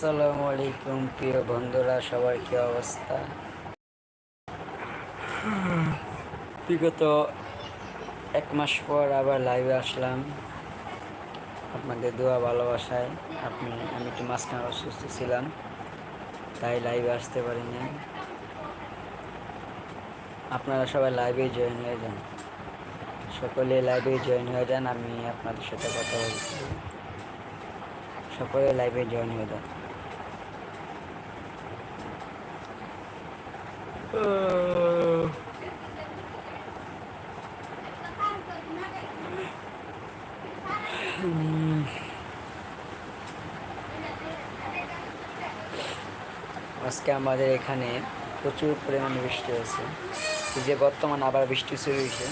আসসালামু আলাইকুম, প্রিয় বন্ধুরা, সবার কি অবস্থা? বিগত এক মাস পর আবার লাইভে আসলাম আপনাদের দোয়া ভালোবাসায়। আপনি, আমি একটু মাঝখানে অসুস্থ ছিলাম, তাই লাইভে আসতে পারিনি। আপনারা সবাই লাইভে জয়েন হয়ে যান। সকলে লাইভে জয়েন হয়ে যান, আমি আপনাদের সাথে কথা বলছি। সকলে লাইভে জয়েন হয়ে যান। আজকে আমাদের এখানে প্রচুর পরিমাণে বৃষ্টি হয়েছে। যে বর্তমান আবার বৃষ্টি শুরু হয়েছে।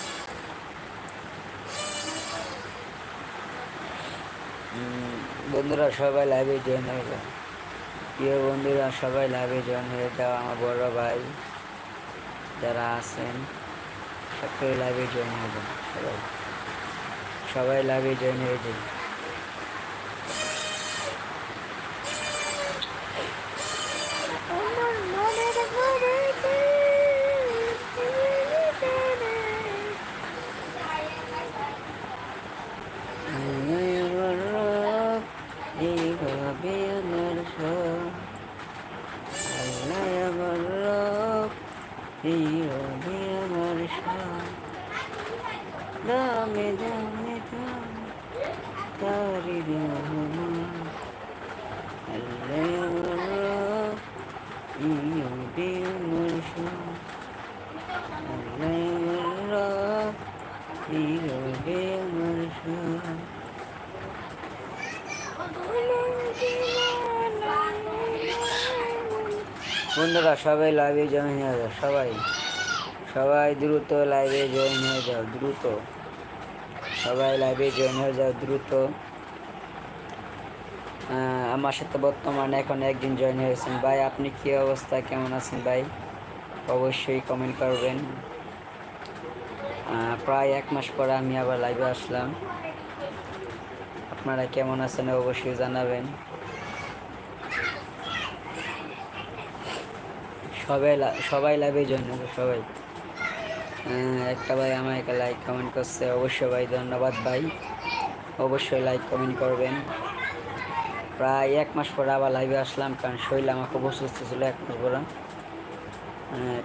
বন্ধুরা, সবাই লাইভে জয়েন হয়ে যাও। প্রিয় বন্ধুরা, সবাই লাইভে জয়েন হয়ে যাও, আমার বড় ভাই। যারা আছেন সকলে লাইভে জয়েন হবেন সবাই। সবাই লাইভে জয়েন হয়ে যান এইভাবে আমার সব আল্লাহ আমার রব এইভাবে আমার সব দামে দামে দামে তারি রহমান আমার রব আমার সব আল্লাহ আমার রব এইভাবে আমার সব বন্ধুরা, সবাই লাইভে জয়েন হয়ে যাও, সবাই। সবাই দ্রুত লাইভে জয়েন হয়ে যাও, দ্রুত। সবাই লাইভে জয়েন হয়ে যাও, দ্রুত। আমার সাথে বর্তমানে এখন একজন জয়েন হয়েছেন। ভাই, আপনি কি অবস্থা? কেমন আছেন ভাই? অবশ্যই কমেন্ট করবেন। প্রায় এক মাস পরে আমি আবার লাইভে আসলাম। আপনারা কেমন আছেন অবশ্যই জানাবেন। সবাই সবাই জয়েন হবে সবাই। একটা ভাই আমাকে লাইক কমেন্ট করছে অবশ্যই ভাই ধন্যবাদ ভাই। অবশ্যই লাইক কমেন্ট করবেন। প্রায় এক মাস পরে আবার লাইভে আসলাম কারণ শরীর আমার খুব অসুস্থ ছিল এক মাস পরে। আহ,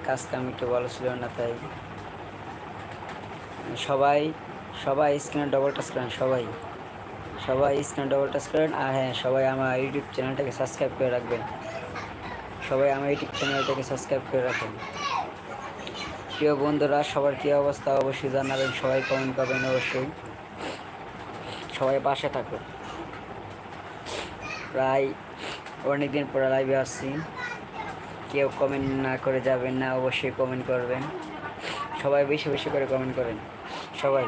কাজ কাম একটু ভালো ছিল না তাই। সবাই সবাই স্ক্রিনে ডবল টাচ করেন সবাই। সবাই স্ক্রিনে ডবল টাচ করেন আর হ্যাঁ সবাই আমার ইউটিউব চ্যানেলটাকে সাবস্ক্রাইব করে রাখবেন। সবাই আমার ইউটিউব চ্যানেলটাকে সাবস্ক্রাইব করে রাখেন। প্রিয় বন্ধুরা, সবার কী অবস্থা অবশ্যই জানাবেন, সবাই কমেন্ট করবেন অবশ্যই। সবাই পাশে থাকুন। প্রায় অনেকদিন পরে লাইভে আসছি। কেউ কমেন্ট না করে যাবেন না, অবশ্যই কমেন্ট করবেন। সবাই বেশি বেশি করে কমেন্ট করেন, সবাই।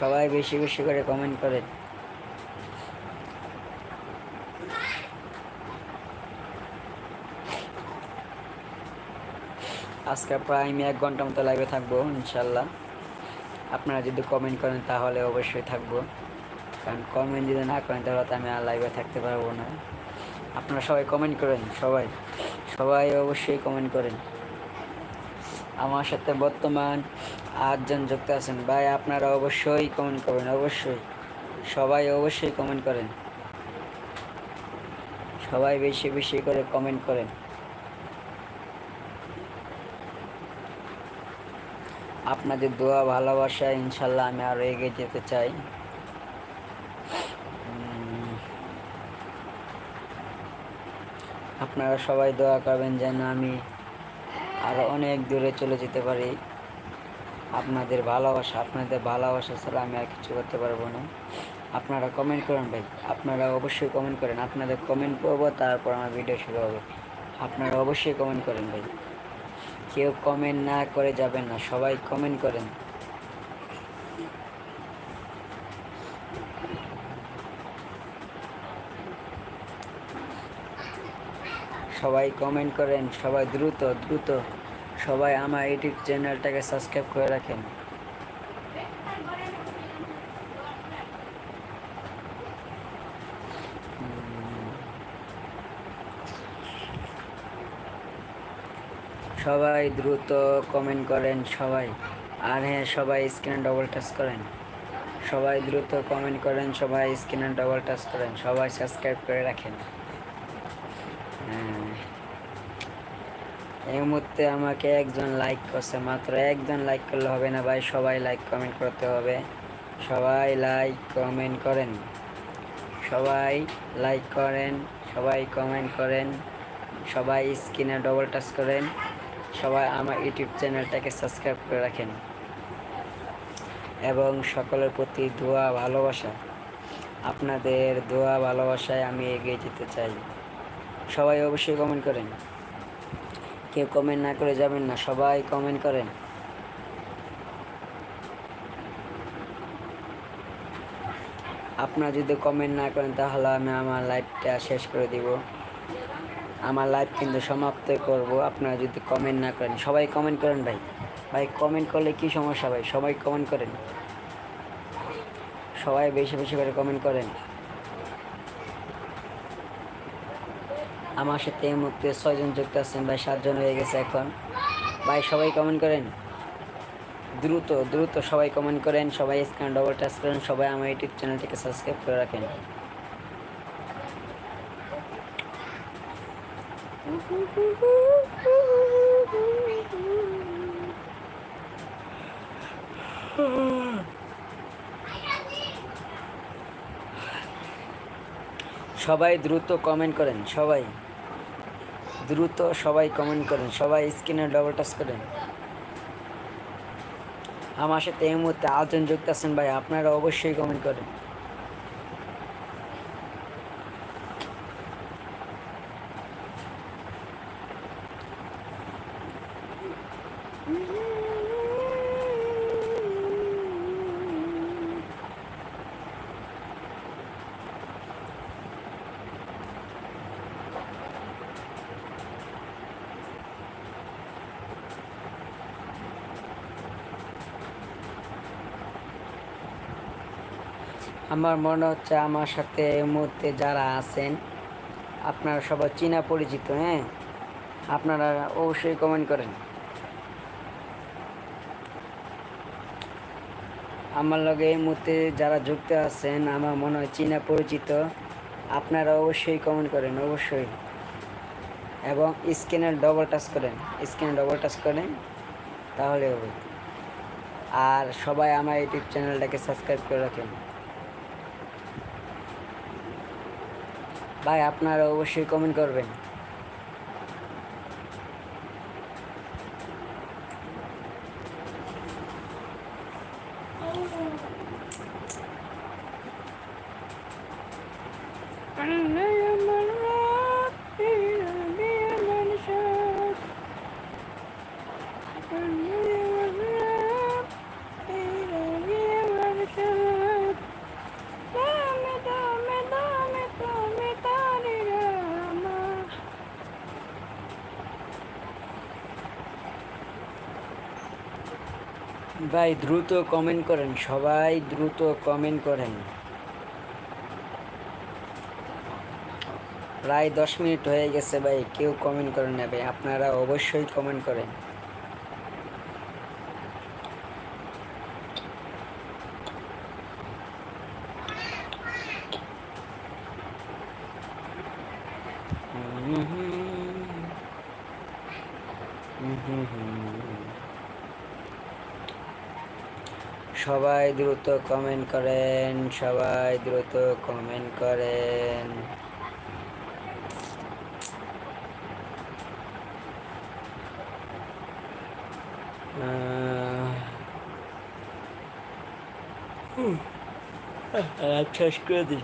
সবাই বেশি বেশি করে কমেন্ট করেন। আজকে প্রায় আমি এক ঘণ্টা মতো লাইভে থাকব ইনশাল্লাহ আপনারা যদি কমেন্ট করেন তাহলে অবশ্যই থাকব। কারণ কমেন্ট যদি না করেন তাহলে তো আমি আর লাইভে থাকতে পারব না। আপনারা সবাই কমেন্ট করেন, সবাই। সবাই অবশ্যই কমেন্ট করেন। আমার সাথে বর্তমান আটজন যুক্ত আছেন। ভাই, আপনারা অবশ্যই কমেন্ট করবেন অবশ্যই। সবাই অবশ্যই কমেন্ট করেন। সবাই বেশি বেশি করে কমেন্ট করেন। আপনাদের দোয়া, ভালোবাসা, ইনশাল্লাহ আমি আরও এগিয়ে যেতে চাই। আপনারা সবাই দোয়া করবেন যেন আমি আরও অনেক দূরে চলে যেতে পারি। আপনাদের ভালোবাসা আপনাদের ভালোবাসা ছাড়া আমি আর কিছু করতে পারব না। আপনারা কমেন্ট করেন ভাই। আপনারা অবশ্যই কমেন্ট করেন। আপনাদের কমেন্ট করব তারপর আমার ভিডিও শুরু হবে। আপনারা অবশ্যই কমেন্ট করেন ভাই। কেউ কমেন্ট না করে যাবেন না, সবাই কমেন্ট করেন। সবাই কমেন্ট করেন, সবাই দ্রুত দ্রুত সবাই আমার ইউটিউব চ্যানেলটাকে সাবস্ক্রাইব করে রাখেন। সবাই দ্রুত কমেন্ট করেন সবাই। আর হ্যাঁ সবাই স্ক্রিনে ডবল টাচ করেন। সবাই দ্রুত কমেন্ট করেন, সবাই স্ক্রিনে ডবল টাচ করেন, সবাই সাবস্ক্রাইব করে রাখেন। হ্যাঁ। এই মুহূর্তে আমাকে একজন লাইক করছে, মাত্র একজন লাইক করলে হবে না ভাই, সবাই লাইক কমেন্ট করতে হবে। সবাই লাইক কমেন্ট করেন। সবাই লাইক করেন, সবাই কমেন্ট করেন, সবাই স্ক্রিনে ডবল টাচ করেন। সবাই আমার ইউটিউব চ্যানেলটাকে সাবস্ক্রাইব করে রাখেন। এবং সকলের প্রতি দোয়া, ভালোবাসা। আপনাদের দোয়া, ভালোবাসায় আমি এগিয়ে যেতে চাই। সবাই অবশ্যই কমেন্ট করেন। কেউ কমেন্ট না করে যাবেন না, সবাই কমেন্ট করেন। আপনারা যদি কমেন্ট না করেন, তাহলে আমি আমার লাইভটা শেষ করে দিব। আমার লাইভ কিন্তু সমাপ্ত করব। আপনারা যদি কমেন্ট না করেন, সবাই কমেন্ট করেন ভাই। ভাই কমেন্ট করলে কি সমস্যা ভাই? সবাই কমেন্ট করেন। সবাই বেশি বেশি করে কমেন্ট করেন। আমার সাথে এই মুহূর্তে ছয়জন যুক্ত আছেন ভাই, সাতজন হয়ে গেছে এখন। ভাই, সবাই কমেন্ট করেন। দ্রুত দ্রুত সবাই কমেন্ট করেন, সবাই স্ক্যান ডবল টাচ করেন, সবাই আমার ইউটিউব চ্যানেলটিকে সাবস্ক্রাইব করে রাখেন। সবাই দ্রুত কমেন্ট করেন, সবাই। দ্রুত সবাই কমেন্ট করেন, সবাই স্ক্রিনে ডবল টাচ করেন। আমার সাথে এই মুহূর্তে আটজন যুক্ত আছেন ভাই, আপনারা অবশ্যই কমেন্ট করেন। আমার মনে হচ্ছে আমার সাথে এই মুহূর্তে যারা আছেন, আপনারা সবাই চীনা পরিচিত হ্যাঁ? আপনারা অবশ্যই কমেন্ট করেন। আমার লগে এই মুহূর্তে যারা যুক্ত আছেন, আমার মনে হয় চীনা পরিচিত, আপনারা অবশ্যই কমেন্ট করেন, অবশ্যই। এবং স্ক্রিনের ডবল টাচ করেন স্ক্রিনে ডবল টাচ করেন, তাহলে হবে। আর সবাই আমার ইউটিউব চ্যানেলটাকে সাবস্ক্রাইব করে রাখেন। ভাই, আপনারা অবশ্যই কমেন্ট করবেন। ভাই, দ্রুত কমেন্ট করেন, সবাই দ্রুত কমেন্ট করেন। প্রায় দশ মিনিট হয়ে গেছে ভাই, কেউ কমেন্ট করেন না ভাই, আপনারা অবশ্যই কমেন্ট করেন। সবাই দ্রুত কমেন্ট করেন সবাই দ্রুত কমেন্ট করেন। আচ্ছা করে দিই।